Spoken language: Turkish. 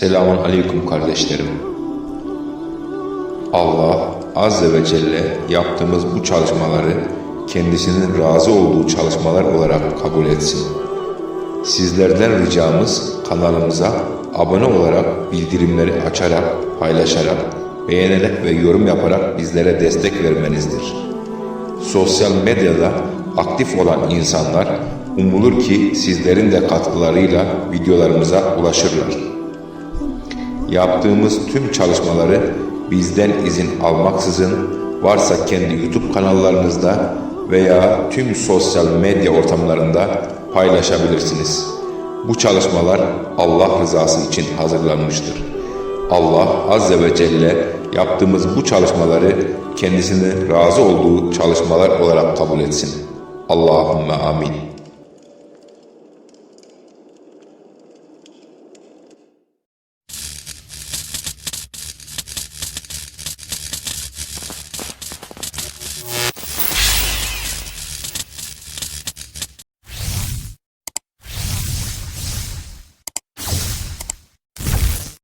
Selamun Aleyküm kardeşlerim. Allah Azze ve Celle yaptığımız bu çalışmaları kendisinin razı olduğu çalışmalar olarak kabul etsin. Sizlerden ricamız kanalımıza abone olarak, bildirimleri açarak, paylaşarak, beğenerek ve yorum yaparak bizlere destek vermenizdir. Sosyal medyada aktif olan insanlar umulur ki sizlerin de katkılarıyla videolarımıza ulaşırlar. Yaptığımız tüm çalışmaları bizden izin almaksızın varsa kendi YouTube kanallarınızda veya tüm sosyal medya ortamlarında paylaşabilirsiniz. Bu çalışmalar Allah rızası için hazırlanmıştır. Allah Azze ve Celle yaptığımız bu çalışmaları kendisine razı olduğu çalışmalar olarak kabul etsin. Allahümme amin.